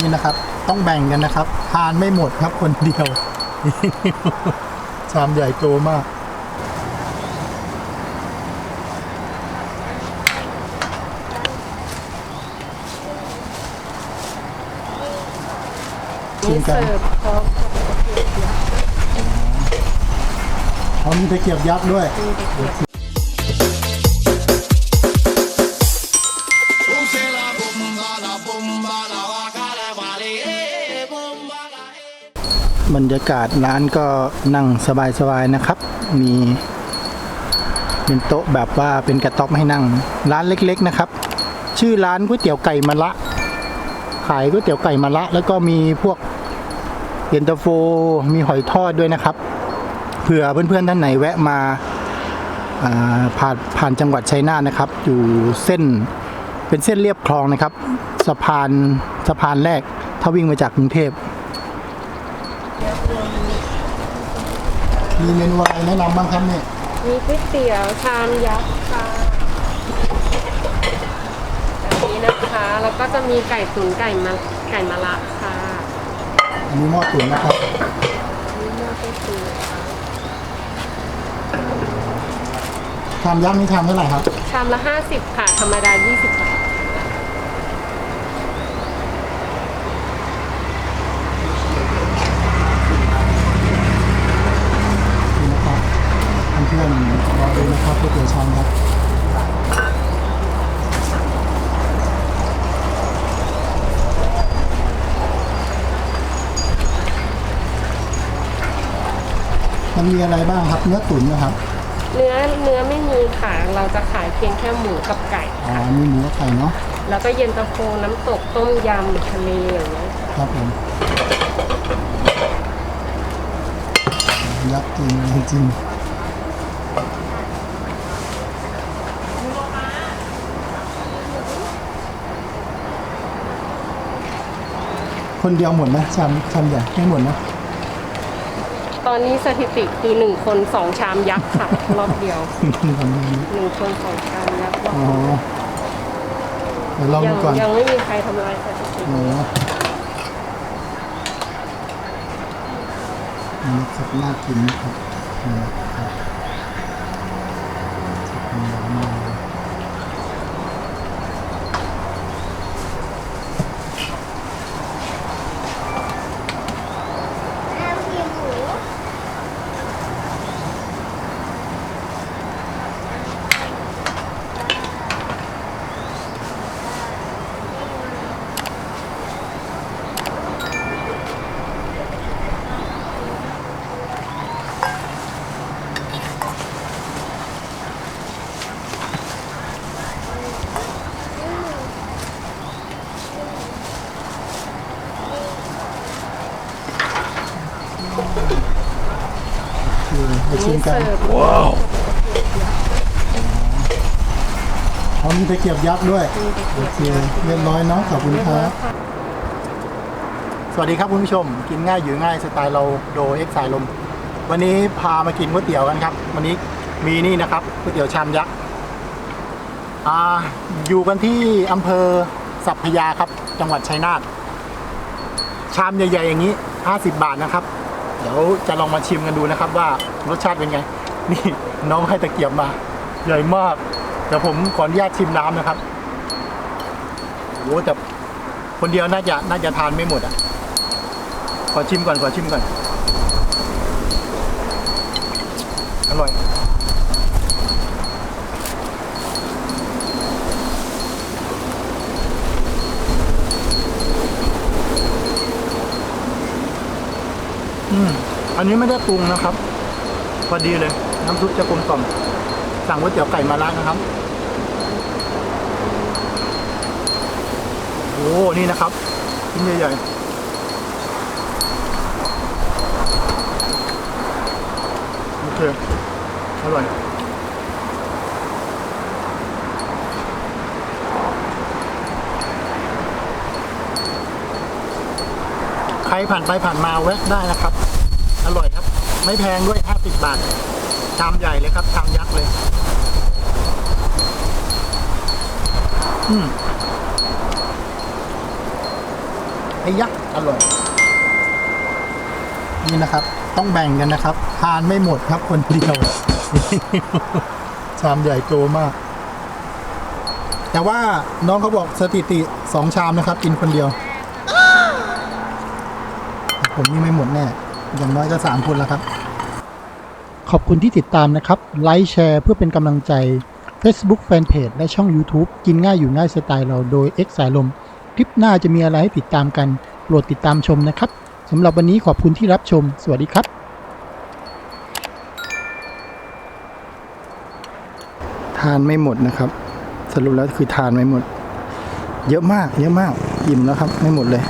นี่นะครับ ต้องแบ่งกันนะครับ ทานไม่หมดครับคนเดียว ชามใหญ่โตมาก ชินี่มกันเสิร์ฟพร้อมกับกระเทียมเจียวเขามีตะเกียบยักษ์ด้วยมีตะเกี บรรยากาศร้านก็นั่งสบายๆนะครับ มีเป็นโต๊ะแบบว่าเป็นกระต๊อบให้นั่ง ร้านเล็กๆนะครับ ชื่อร้านก๋วยเตี๋ยวไก่มะละ ขายก๋วยเตี๋ยวไก่มะละ แล้วก็มีพวกเย็นตาโฟ มีหอยทอดด้วยนะครับ เผื่อเพื่อนๆท่านไหนแวะมาาผ่านผ่านจังหวัดชัยนาทนะครับ อยู่เส้นเป็นเส้นเรียบคลองนะครับ สะพานสะพานแรกถ้าวิ่งมาจากกรุงเทพ มีเมนูอะไรแนะนำบ้างครับเนี่ยมีก๋วยเตี๋ยวชามยักษ์ค่ะแบบนี้นะคะ แล้วก็จะมีไก่ตุ๋นไก่มะไก่มะระค่ะอันนี้หม้อตุ๋นนะครับนี่หม้อก๋วยเตี๋ยวชามยักษ์นี่ชามเท่าไหร่ครับ ชามละ 50 ค่ะ ธรรมดา 20 บาท นี่นะครับเพื่อนๆรอดูนะครับก๋วยเตี๋ยวชามยักษ์มันมีอะไรบ้างครับ เนื้อตุ๋นนะครับ เนื้อเนื้อไม่มีค่ะ เราจะขายเพียงแค่หมูกับไก่อ๋อมีหมูกับไข่เนาะแล้วก็เย็นตาโฟน้ำตกต้มยำทะเลอย่างเงี้ยครับผมยักษ์จริงจริง คนเดียวหมดไหมชามชามใหญ่ไม่หมดนะตอนนี้สถิติคือหนึ่งคนสองชามยักษ์ค่ะ รอบเดียวทำอย่างนี้หนึ่งคนสองชามยักษ์รอบอ๋อเดียวเดี๋ยวลองยัดูก่อนยังไม่มีใครทำลายสถิติอ๋ออันนี้ครับน่ากินนะครับนี่ครับ คือไปชินี่มกันเสิร์ฟเขามีตะเกียบยักษ์ด้วยมีตะโอเกียบเคเรียบร้อยเนาะขอบคุณเรียบคร้อรัยบค่ะสวัสดีครับคุณผู้ชม กินง่ายอยู่ง่ายสไตล์เราโดเอ็กสายลม วันนี้พามากินก๋วยเตี๋ยวกันครับ วันนี้มีนี่นะครับก๋วยเตี๋ยวชามยักษ์อ่าอยู่กันที่อำเภอสัพพยาครับ จังหวัดชัยนาทชามใหญ่ๆอย่างนี้ 50 บาทนะครับ เดี๋ยวจะลองมาชิมกันดูนะครับว่ารสชาติเป็นไง นี่น้องให้ตะเกียบมา ใหญ่มากเดี๋ยวผมขออนุญาตชิมน้ำนะครับโอ้แต่คนเดียวน่าจะน่าจะทานไม่หมดอะ ขอชิมก่อนขอชิมก่อน อร่อย นนี้ไม่ได้ปรุงนะครับ พอดีเลย น้ำซุปจะกลมกล่อม สั่งก๋วยเตี๋ยวไก่มาล้างนะครับ โอ้นี่นะครับชิ้นใหญ่ๆโอเคอร่อย ใครผ่านไปผ่านมาแวะได้นะครับ ไม่แพงด้วย 50 บาทชามใหญ่เลยครับชามยักษ์เลย อืมออ้ยักษ์อร่อย นี่นะครับ ต้องแบ่งกันนะครับ ทานไม่หมดครับคนเดียว ชามใหญ่โตมาก แต่ว่าน้องเขาบอกสถิติสองชามนะครับ กินคนเดียว ผมนี่ไม่หมดแน่ อย่างน้อยก็สามคนแล้วครับ ขอบคุณที่ติดตามนะครับ ไลค์แชร์เพื่อเป็นกำลังใจ Facebook Fanpage และช่อง YouTube กินง่ายอยู่ง่ายสไตล์เราโดย X สายลม คลิปหน้าจะมีอะไรให้ติดตามกัน โปรดติดตามชมนะครับสำหรับวันนี้ขอบคุณที่รับชม สวัสดีครับทานไม่หมดนะครับ สรุปแล้วคือทานไม่หมด เยอะมาก เยอะมาก อิ่มแล้วครับ ไม่หมดเลย